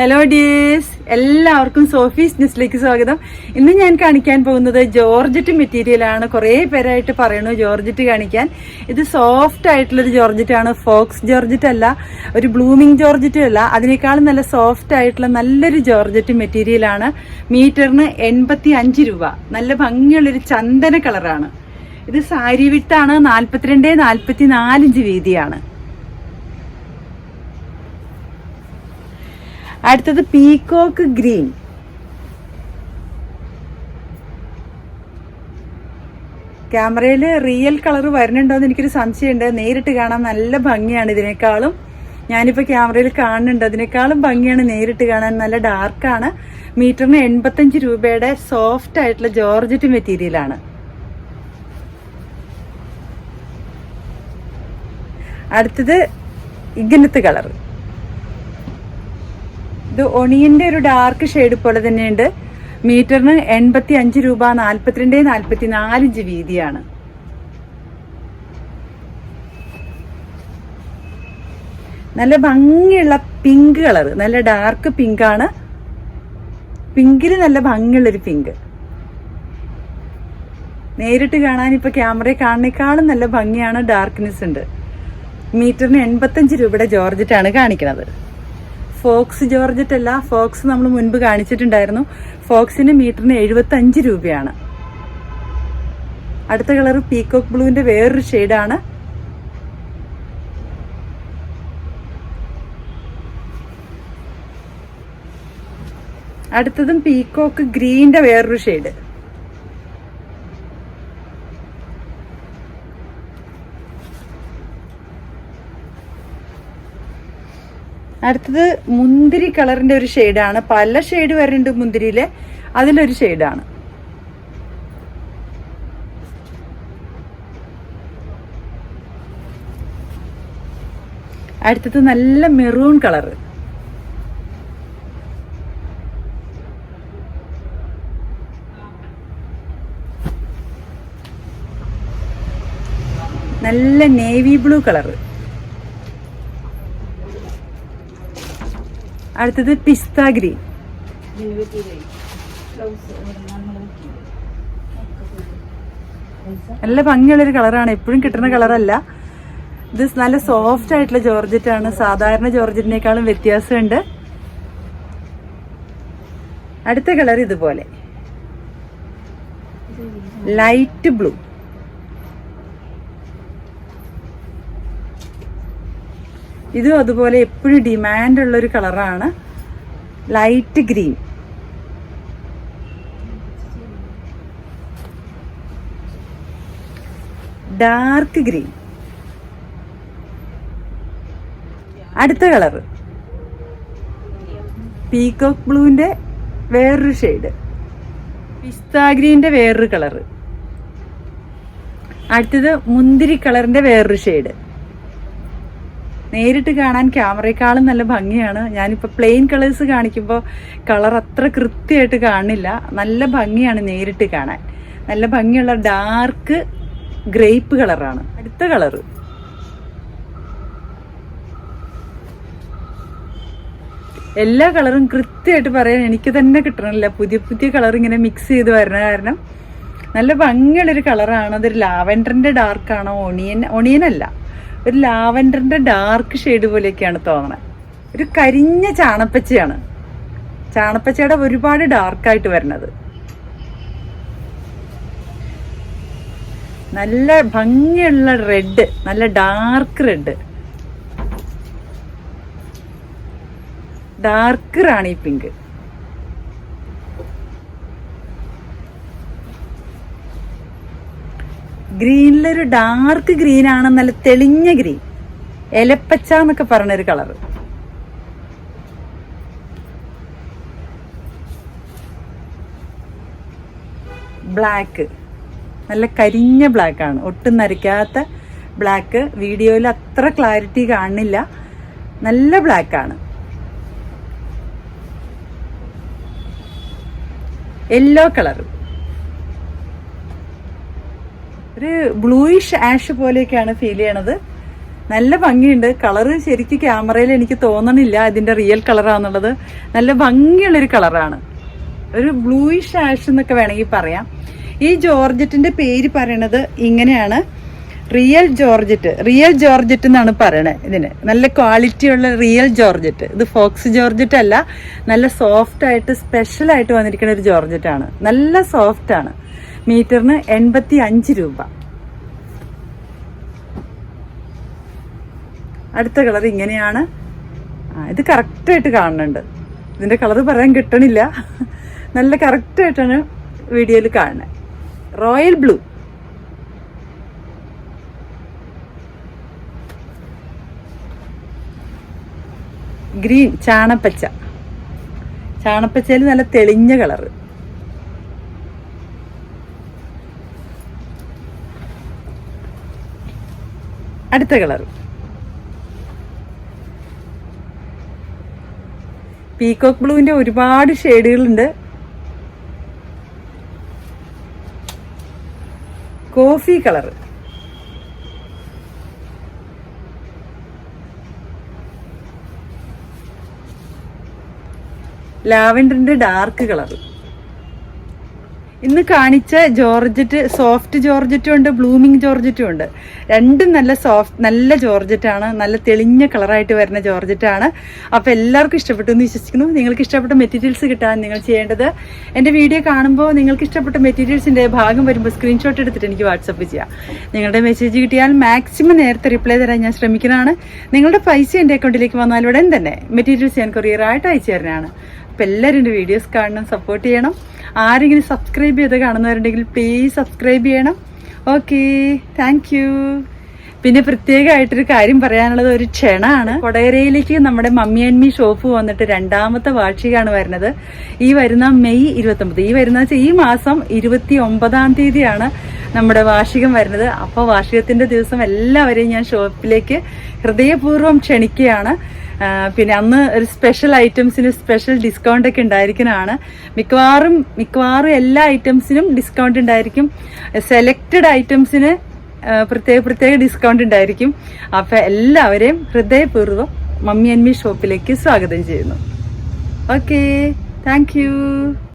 Hello dears എല്ലാവർക്കും Sophie's ന്യൂസിലേക്ക് സ്വാഗതം. ഇന്ന് ഞാൻ കാണിക്കാൻ പോകുന്നത് ജോർജറ്റ് മെറ്റീരിയൽ ആണ്. കുറേ പേരായിട്ട് പറയണു ജോർജറ്റ് കാണിക്കാൻ. ഇത് സോഫ്റ്റ് ആയിട്ടുള്ളൊരു ജോർജറ്റ് ആണ്. ഫോക്സ് ജോർജറ്റ് അല്ല ഒരു ബ്ലൂമിങ് ജോർജറ്റ് അല്ല. അതിനേക്കാളും നല്ല സോഫ്റ്റ് ആയിട്ടുള്ള നല്ലൊരു ജോർജറ്റ് മെറ്റീരിയൽ ആണ്. മീറ്ററിന് എൺപത്തി അഞ്ച് രൂപ. നല്ല ഭംഗിയുള്ളൊരു ചന്ദന കളറാണ്. ഇത് സാരി വിട്ടാണ് നാൽപ്പത്തിരണ്ട് നാൽപ്പത്തി നാലിഞ്ച് വീതിയാണ്. അടുത്തത് പീകോക്ക് ഗ്രീൻ. ക്യാമറയിൽ റിയൽ കളർ വരുന്നുണ്ടോ എന്ന് എനിക്കൊരു സംശയമുണ്ട്. നേരിട്ട് കാണാൻ നല്ല ഭംഗിയാണ് ഇതിനേക്കാളും. ഞാനിപ്പോൾ ക്യാമറയിൽ കാണുന്നുണ്ട്. അതിനേക്കാളും ഭംഗിയാണ് നേരിട്ട് കാണാൻ. നല്ല ഡാർക്കാണ്. മീറ്ററിന് എൺപത്തഞ്ച് രൂപയുടെ സോഫ്റ്റ് ആയിട്ടുള്ള ജോർജറ്റ് മെറ്റീരിയലാണ്. അടുത്തത് ഇങ്ങനത്തെ കളർ. ഇത് ഒണിയന്റെ ഒരു ഡാർക്ക് ഷെയ്ഡ് പോലെ തന്നെയുണ്ട്. മീറ്ററിന് എൺപത്തി അഞ്ച് രൂപ നാൽപ്പത്തിരണ്ട് നാൽപ്പത്തി നാലിഞ്ച് വീതിയാണ്. നല്ല ഭംഗിയുള്ള പിങ്ക് കളർ നല്ല ഡാർക്ക് പിങ്ക് ആണ്. പിങ്കിൽ നല്ല ഭംഗിയുള്ളൊരു പിങ്ക് നേരിട്ട് കാണാൻ ഇപ്പൊ ക്യാമറയിൽ കാണുന്നേക്കാളും നല്ല ഭംഗിയാണ് ഡാർക്ക്നെസ് ഉണ്ട്. മീറ്ററിന് എൺപത്തഞ്ച് രൂപയുടെ ജോർജറ്റാണ് കാണിക്കുന്നത് ഫോക്സ് ജോർജറ്റ് അല്ല ഫോക്സ് നമ്മൾ മുൻപ് കാണിച്ചിട്ടുണ്ടായിരുന്നു. ഫോക്സിന് മീറ്ററിന് എഴുപത്തി അഞ്ച് രൂപയാണ്. അടുത്ത കളർ പീകോക്ക് ബ്ലൂവിന്റെ വേറൊരു ഷെയ്ഡാണ്. അടുത്തതും പീകോക്ക് ഗ്രീന്റെ വേറൊരു ഷെയ്ഡ്. അടുത്തത് മുന്തിരി കളറിന്റെ ഒരു ഷെയ്ഡാണ്. പല ഷെയ്ഡ് വരുന്നുണ്ട് മുന്തിരിയിലെ. അതിലൊരു ഷെയ്ഡാണ്. അടുത്തത് നല്ല മെറൂൺ കളറ്. നല്ല നേവി ബ്ലൂ കളറ്. അടുത്തത് പിസ്ത ഗ്രീൻ. നല്ല ഭംഗിയുള്ളൊരു കളറാണ്. എപ്പോഴും കിട്ടുന്ന കളറല്ല. ഇത് നല്ല സോഫ്റ്റ് ആയിട്ടുള്ള ജോർജറ്റ് ആണ്. സാധാരണ ജോർജറ്റിനേക്കാളും വ്യത്യാസമുണ്ട്. അടുത്ത കളർ ഇതുപോലെ. ലൈറ്റ് ബ്ലൂ ഇതും അതുപോലെ എപ്പോഴും ഡിമാൻഡ് ഉള്ള ഒരു കളറാണ് ലൈറ്റ് ഗ്രീൻ ഡാർക്ക് ഗ്രീൻ അടുത്ത കളർ പീകോക്ക് ബ്ലൂവിന്റെ വേറൊരു ഷെയ്ഡ് പിസ്ത ഗ്രീന്റെ വേറൊരു കളർ അടുത്തത് മുന്തിരി കളറിന്റെ വേറൊരു ഷെയ്ഡ് നേരിട്ട് കാണാൻ ക്യാമറയെക്കാളും നല്ല ഭംഗിയാണ്. ഞാനിപ്പോൾ പ്ലെയിൻ കളേഴ്സ് കാണിക്കുമ്പോൾ കളർ അത്ര കൃത്യമായിട്ട് കാണില്ല. നല്ല ഭംഗിയാണ് നേരിട്ട് കാണാൻ. നല്ല ഭംഗിയുള്ള ഡാർക്ക് ഗ്രേപ്പ് കളറാണ് അടുത്ത കളറ് എല്ലാ കളറും കൃത്യമായിട്ട് പറയാൻ എനിക്ക് തന്നെ കിട്ടണില്ല. പുതിയ പുതിയ കളർ ഇങ്ങനെ മിക്സ് ചെയ്ത് വരുന്ന കാരണം നല്ല ഭംഗിയുള്ളൊരു കളറാണ് അതൊരു ലാവൻഡറിന്റെ ഡാർക്കാണോ ഒണിയൻ ഒണിയനല്ല ഒരു ലാവൻഡറിന്റെ ഡാർക്ക് ഷെയ്ഡ് പോലെയൊക്കെയാണ് തോന്നണത് ഒരു കരിഞ്ഞ ചാണപ്പച്ചയാണ്. ചാണപ്പച്ചയുടെ ഒരുപാട് ഡാർക്കായിട്ട് വരണത് നല്ല ഭംഗിയുള്ള റെഡ് നല്ല dark red. Dark rani pink. ഗ്രീനിലൊരു dark green ആണ് നല്ല തെളിഞ്ഞ ഗ്രീൻ. എലപ്പച്ച എന്നൊക്കെ പറഞ്ഞൊരു കളർ ബ്ലാക്ക്. നല്ല കരിഞ്ഞ ബ്ലാക്ക് ആണ് ഒട്ടും നരയ്ക്കാത്ത ബ്ലാക്ക്. വീഡിയോയിൽ അത്ര ക്ലാരിറ്റി കാണുന്നില്ല നല്ല ബ്ലാക്ക് ആണ് യെല്ലോ കളർ ഒരു ബ്ലൂയിഷ് ആഷ് പോലെയൊക്കെയാണ് ഫീൽ ചെയ്യണത്. നല്ല ഭംഗിയുണ്ട്. കളറ് ശരിക്കും ക്യാമറയിൽ എനിക്ക് തോന്നണില്ല ഇതിന്റെ റിയൽ കളറാന്നുള്ളത് നല്ല ഭംഗിയുള്ളൊരു കളറാണ് ഒരു ബ്ലൂയിഷ് ആഷ് എന്നൊക്കെ വേണമെങ്കിൽ പറയാം. ഈ ജോർജറ്റിന്റെ പേര് പറയണത് ഇങ്ങനെയാണ്. റിയൽ ജോർജറ്റ് റിയൽ ജോർജറ്റ് എന്നാണ് പറയണത് ഇതിന്. നല്ല ക്വാളിറ്റിയുള്ള റിയൽ ജോർജറ്റ് ഇത് ഫോക്സ് ജോർജറ്റ് അല്ല. നല്ല സോഫ്റ്റ് ആയിട്ട് സ്പെഷ്യൽ ആയിട്ട് വന്നിരിക്കുന്ന ഒരു ജോർജറ്റ് ആണ്. നല്ല സോഫ്റ്റ് ആണ്. മീറ്ററിന് എൺപത്തി അഞ്ച് രൂപ. അടുത്ത കളർ ഇങ്ങനെയാണ്. ഇത് കറക്റ്റായിട്ട് കാണുന്നുണ്ട്. ഇതിന്റെ കളർ പറയാൻ കിട്ടണില്ല. നല്ല കറക്റ്റായിട്ടാണ് വീഡിയോയിൽ കാണുന്നത്. റോയൽ ബ്ലൂ ഗ്രീൻ ചാണപ്പച്ച. ചാണപ്പച്ചയിൽ നല്ല തെളിഞ്ഞ കളറ്. അടുത്ത കളർ. പീകോക്ക് ബ്ലൂവിന്റെ ഒരുപാട് ഷെയ്ഡുകളുണ്ട്. Coffee colour. ലാവൻഡറിന്റെ dark colour. ഇന്ന് കാണിച്ച ജോർജറ്റ് സോഫ്റ്റ് ജോർജറ്റും ഉണ്ട് ബ്ലൂമിങ് ജോർജറ്റും ഉണ്ട്. രണ്ടും നല്ല സോഫ്റ്റ് നല്ല ജോർജറ്റാണ് നല്ല തെളിഞ്ഞ കളറായിട്ട് വരുന്ന ജോർജറ്റാണ്. അപ്പോൾ എല്ലാവർക്കും ഇഷ്ടപ്പെട്ടു എന്ന് വിശ്വസിക്കുന്നു. നിങ്ങൾക്ക് ഇഷ്ടപ്പെട്ട മെറ്റീരിയൽസ് കിട്ടാൻ നിങ്ങൾ ചെയ്യേണ്ടത് എന്റെ വീഡിയോ കാണുമ്പോൾ നിങ്ങൾക്ക് ഇഷ്ടപ്പെട്ട മെറ്റീരിയൽസിന്റെ ഭാഗം വരുമ്പോൾ സ്ക്രീൻഷോട്ട് എടുത്തിട്ട് എനിക്ക് വാട്സപ്പ് ചെയ്യാം. നിങ്ങളുടെ മെസ്സേജ് കിട്ടിയാൽ മാക്സിമം നേരത്തെ റിപ്ലൈ തരാൻ ഞാൻ ശ്രമിക്കുന്നതാണ്. നിങ്ങളുടെ പൈസ എന്റെ അക്കൗണ്ടിലേക്ക് വന്നാൽ ഉടൻ തന്നെ മെറ്റീരിയൽസ് ഞാൻ കൊറിയറായിട്ട് അയച്ചു തരുന്നതാണ്. അപ്പോൾ എല്ലാവരും വീഡിയോസ് കാണണം സപ്പോർട്ട് ചെയ്യണം. ആരെങ്കിലും സബ്സ്ക്രൈബ് ചെയ്ത് കാണുന്നവരുണ്ടെങ്കിൽ പ്ലീസ് സബ്സ്ക്രൈബ് ചെയ്യണം. ഓക്കെ താങ്ക് യു പിന്നെ പ്രത്യേകമായിട്ടൊരു കാര്യം പറയാനുള്ളത് ഒരു ക്ഷണമാണ് കൊടകരയിലേക്ക് നമ്മുടെ മമ്മി ആൻഡ് മീ ഷോപ്പ് വന്നിട്ട് രണ്ടാമത്തെ വാർഷികമാണ് വരുന്നത്. ഈ വരുന്ന മെയ് ഇരുപത്തൊമ്പത്. ഈ വരുന്ന ഈ മാസം ഇരുപത്തി ഒമ്പതാം തീയതിയാണ് നമ്മുടെ വാർഷികം വരുന്നത്. അപ്പോൾ വാർഷികത്തിന്റെ ദിവസം എല്ലാവരെയും ഞാൻ ഷോപ്പിലേക്ക് ഹൃദയപൂർവം ക്ഷണിക്കുകയാണ്. പിന്നെ അന്ന് ഒരു സ്പെഷ്യൽ ഐറ്റംസിന് സ്പെഷ്യൽ ഡിസ്കൗണ്ട് ഒക്കെ ഉണ്ടായിരിക്കുന്നതാണ്. മിക്കവാറും മിക്കവാറും എല്ലാ ഐറ്റംസിനും ഡിസ്കൗണ്ട് ഉണ്ടായിരിക്കും. സെലക്റ്റഡ് ഐറ്റംസിന് പ്രത്യേക പ്രത്യേക ഡിസ്കൗണ്ട് ഉണ്ടായിരിക്കും. അപ്പം എല്ലാവരെയും ഹൃദയപൂർവം മമ്മി അൻമി ഷോപ്പിലേക്ക് സ്വാഗതം ചെയ്യുന്നു. Okay thank